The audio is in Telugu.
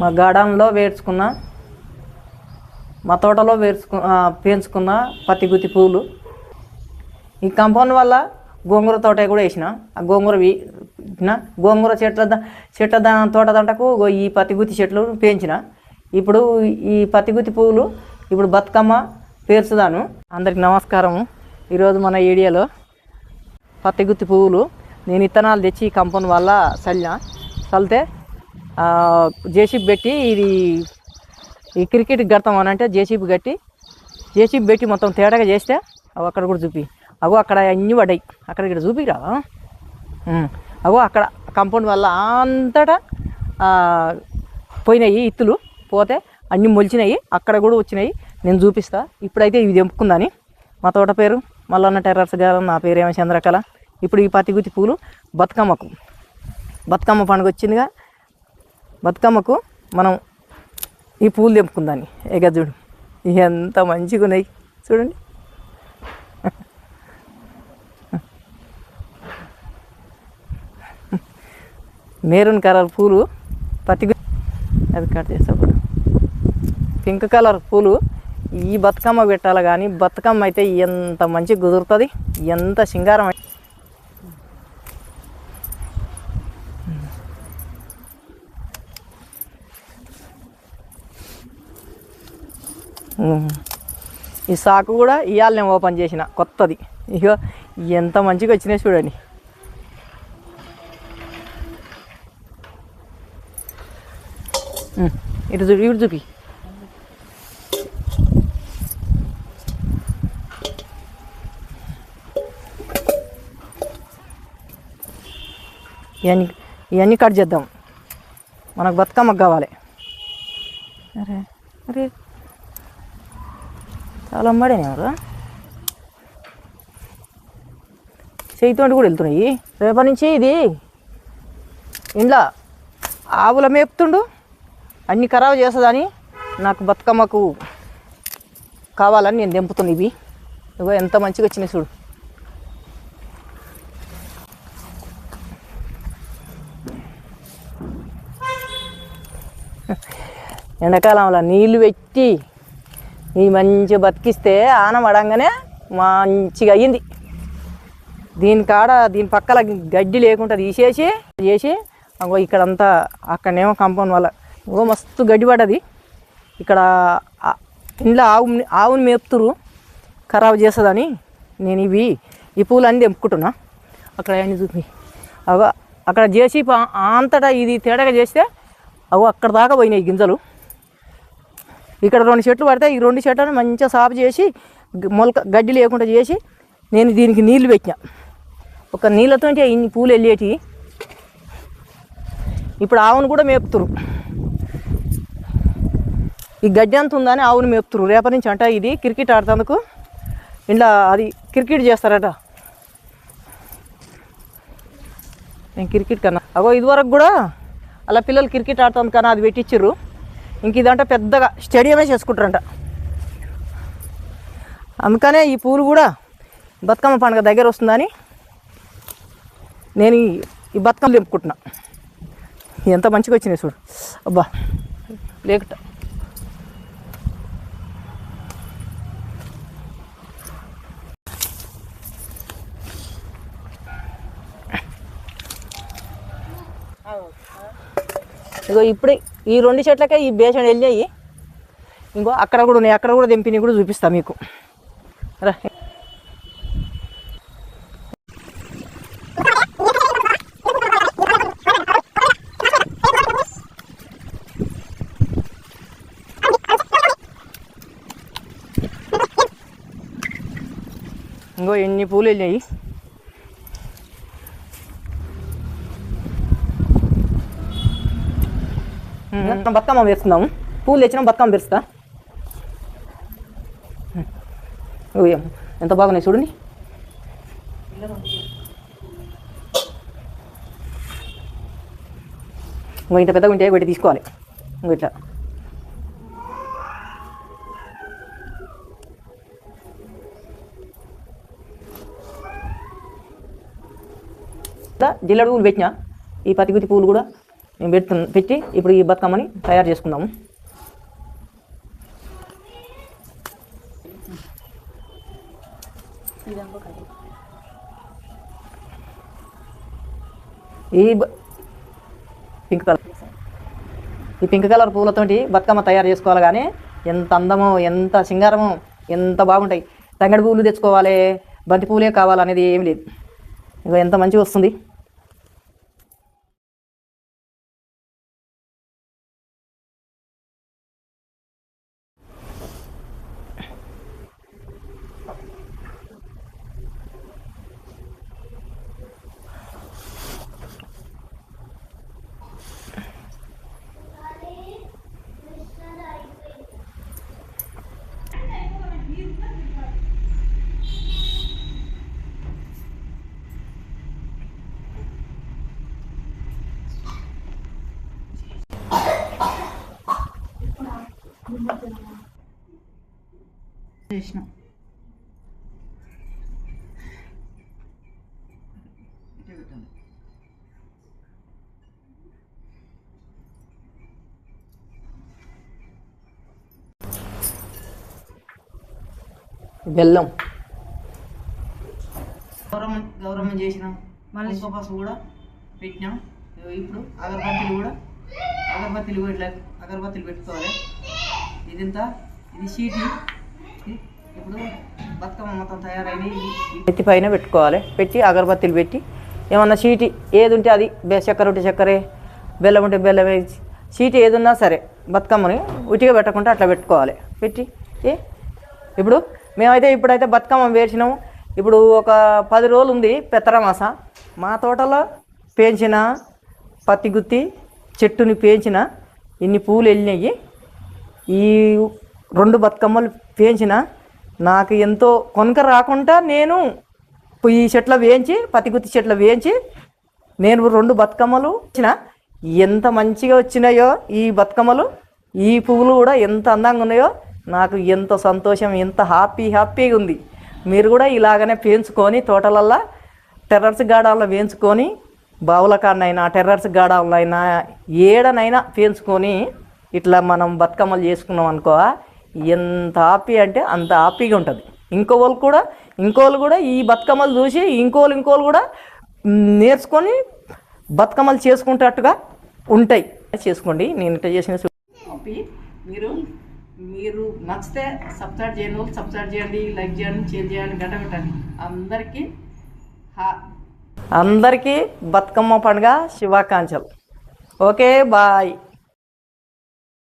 మా గార్డెన్లో వేర్చుకున్న మా తోటలో వేర్చుకు పెంచుకున్న పత్తి గుత్తి పువ్వులు ఈ కంపౌండ్ వల్ల గోంగూర తోట కూడా వేసిన. ఆ గోంగూర గోంగూర చెట్ల చెట్ల తోట దంటకు ఈ పత్తి గుత్తి చెట్లు పెంచిన. ఇప్పుడు ఈ పత్తి గుత్తి పువ్వులు ఇప్పుడు బతుకమ్మ పేర్చుదాను. అందరికి నమస్కారం. ఈరోజు మన ఏరియాలో పత్తి గుత్తి పువ్వులు నేను ఇత్తనాలు తెచ్చి ఈ కంపౌండ్ వల్ల చల్లిన. చల్లితే జేసీబీ పెట్టి ఇది ఈ క్రికెట్ కడతాం అని అంటే జేసీబీ కట్టి జేసీబీ పెట్టి మొత్తం తేడాగా చేస్తే అవి అక్కడ కూడా చూపి. అగో అక్కడ అన్నీ పడ్డాయి. అక్కడ ఇక్కడ చూపిరా? అగో అక్కడ కంపౌండ్ వల్ల అంతటా పోయినాయి ఇత్తులు. పోతే అన్నీ మొలిచినాయి. అక్కడ కూడా వచ్చినాయి. నేను చూపిస్తా. ఇప్పుడైతే ఇవి తెంపుకుందని. మా తోట పేరు మల్లన్న టెర్రర్స్ గారు. నా పేరు ఏమో చంద్రకళ. ఇప్పుడు ఈ పత్తి గుత్తి పూలు బతుకమ్మకు. బతుకమ్మ పండుగ వచ్చిందిగా. బతుకమ్మకు మనం ఈ పూలు తెంపుకుందాన్ని ఎగ చూడు. ఎంత మంచిగా ఉన్నాయి. చూడండి. మెరూన్ కలర్ పూలు పత్తి అది కట్ చేసేప్పుడు పింక్ కలర్ పూలు ఈ బతుకమ్మ పెట్టాలి కానీ బతుకమ్మ అయితే ఎంత మంచి కుదురుతుంది. ఎంత సింగారం ఈ సాకు కూడా ఇవాళ నేను ఓపెన్ చేసిన కొత్తది. ఇక ఎంత మంచిగా వచ్చినాయి చూడండి. ఇటు చూపి ఇటు చూపి. ఇవన్నీ ఇవన్నీ కట్ చేద్దాం. మనకు బతుకమ్మకు కావాలి. అరే అరే. చాలా అమ్మాడే ఎవరు చేయితోటి కూడా వెళ్తున్నాయి. రేపటి నుంచి ఇది ఇంట్లో ఆవుల మేపుతుండు. అన్ని ఖరాబ్ చేస్తుందని నాకు బతుకమ్మకు కావాలని నేను దింపుతుంది ఇవి. ఇగో ఎంత మంచిగా వచ్చినాయి చూడు. ఎండాకాలంలో నీళ్ళు పెట్టి ఈ మంచిగా బతికిస్తే ఆనం పడంగానే మంచిగా అయ్యింది. దీని కాడ దీని పక్కల గడ్డి లేకుండా తీసేసి చేసి అగో ఇక్కడంతా అక్కడనేమో కాంపౌండ్ వల్ల. ఓ మస్తు గడ్డి పడ్డది. ఇక్కడ ఇంట్లో ఆవు ఆవుని మేపుతురు ఖరాబ్ చేస్తుందని నేను ఇవి ఈ పూలు అన్నీ తెంపుకుంటున్నా. అక్కడ అన్ని చూపి. అగో అక్కడ చేసి అంతటా ఇది తేడాగా చేస్తే అగో అక్కడ దాకా పోయినాయి గింజలు. ఇక్కడ రెండు చెట్లు పడితే ఈ రెండు చెట్లను మంచిగా సాపు చేసి మొలక గడ్డి లేకుండా చేసి నేను దీనికి నీళ్ళు పెట్టిన. ఒక నీళ్ళతో ఇన్ని పూలు వెళ్ళేటి ఇప్పుడు ఆవును కూడా మేపుతురు ఈ గడ్డి అంత ఉందని ఆవును మేపుతురు రేపటి నుంచి అంట ఇది క్రికెట్ ఆడుతందుకు. ఇంట్లో అది క్రికెట్ చేస్తారట. నేను క్రికెట్ కన్నా. అగో ఇదివరకు కూడా అలా పిల్లలు క్రికెట్ ఆడుతుంది కన్నా అది పెట్టించరు ఇంక ఇదంటే పెద్దగా స్టేడియమే చేసుకుంటారంట. అందుకనే ఈ పూలు కూడా బతుకమ్మ పండుగ దగ్గర వస్తుందని నేను ఈ- బతుకమ్మ తెంపుకుంటున్నా ఎంత మంచిగా వచ్చినాయి చూడు. అబ్బా లేకట. ఇగో ఇప్పుడే ఈ రెండు చెట్లకే ఈ బేసన్ వెళ్ళాయి. ఇంకో అక్కడ కూడా ఉన్నాయి. అక్కడ కూడా తెంపినవి కూడా చూపిస్తా మీకు. రా. ఇంకో ఎన్ని పూలు వెళ్ళాయి. మనం బతుకమ్మ వేస్తున్నాము పూలు తెచ్చినాం బతుకమ్మ పెరుస్తా. ఎంత బాగున్నాయి చూడండి ఇంకో ఇంత పెద్దగా ఉంటే వీటి తీసుకోవాలి. ఇంకో ఇట్లా. జిల్లడు పూలు పెట్టినా ఈ పతిగుతి పూలు కూడా. నేను పెడుతు పెట్టి ఇప్పుడు ఈ బతుకమ్మని తయారు చేసుకుందాము ఈ బ- పింక్ కలర్. ఈ పింక్ కలర్ పూలతోటి బతుకమ్మ తయారు చేసుకోవాలి కానీ ఎంత అందమో ఎంత సింగారమో ఎంత బాగుంటాయి. తంగడి పూలు తెచ్చుకోవాలి బంతి పూలే కావాలనేది ఏమి లేదు. ఇక ఎంత మంచిగా వస్తుంది. చేసిన. బెల్లం. గౌరవం గౌరవం చేసినాం. మళ్ళీ పసుపు కూడా పెట్టినాం. ఇప్పుడు అగరబత్తీలు కూడా అగరబత్తీలు ఇట్లా అగరబత్తీలు పెట్టుకోవాలి. ఇదంతా ఇది షీటి ఇప్పుడు బతుకమ్మ మొత్తం తయారైనవి ఇది ఎత్తి పైన పెట్టుకోవాలి. పెట్టి అగరబత్తీలు పెట్టి ఏమన్నా చీటి ఏది ఉంటే అది చక్కెర ఉంటే చక్కెరే బెల్లం ఉంటే బెల్లం వేసి చీటి ఏది ఉన్నా సరే బతుకమ్మని ఉటిగా పెట్టకుండా అట్లా పెట్టుకోవాలి. పెట్టి ఇప్పుడు మేమైతే ఇప్పుడైతే బతుకమ్మ వేసినాము ఇప్పుడు ఒక పది రోజులు ఉంది పెత్తరమాస మా తోటలో పేంచిన పత్తి గుత్తి చెట్టుని పేంచిన ఇన్ని పూలు వెళ్ళినాయి. ఈ రెండు బతుకమ్మలు పేంచిన నాకు ఎంతో కొనక రాకుండా నేను ఈ చెట్ల వేయించి పతిగుత్తి చెట్ల వేయించి నేను రెండు బతుకమ్మలు ఇచ్చిన ఎంత మంచిగా వచ్చినాయో ఈ బతుకమ్మలు ఈ పువ్వులు కూడా ఎంత అందంగా ఉన్నాయో నాకు ఎంత సంతోషం ఎంత హ్యాపీ హ్యాపీగా ఉంది. మీరు కూడా ఇలాగనే పెంచుకొని తోటలల్లో టెర్రర్స్ గాడాల్లో వేయించుకొని బావుల కాడనైనా టెర్రర్స్ గాడాలైనా ఏడనైనా పెంచుకొని ఇట్లా మనం బతుకమ్మలు చేసుకున్నాం అనుకో ఎంత హ్యాపీ అంటే అంత హ్యాపీగా ఉంటుంది. ఇంకో వాళ్ళు కూడా ఇంకోళ్ళు కూడా ఈ బతుకమ్మలు చూసి ఇంకోళ్ళు ఇంకోళ్ళు కూడా నేర్చుకొని బతుకమ్మలు చేసుకుంటట్టుగా ఉంటాయి. చేసుకోండి నేను ఇట్లా చేసిన మీరు మీరు నచ్చితే సబ్స్క్రైబ్ చేయని వాళ్ళు సబ్స్క్రైబ్ చేయండి లైక్ చేయండి షేర్ చేయండి గంట పెట్టండి. అందరికీ అందరికీ బతుకమ్మ పండుగ శుభాకాంక్షలు. Okay bye.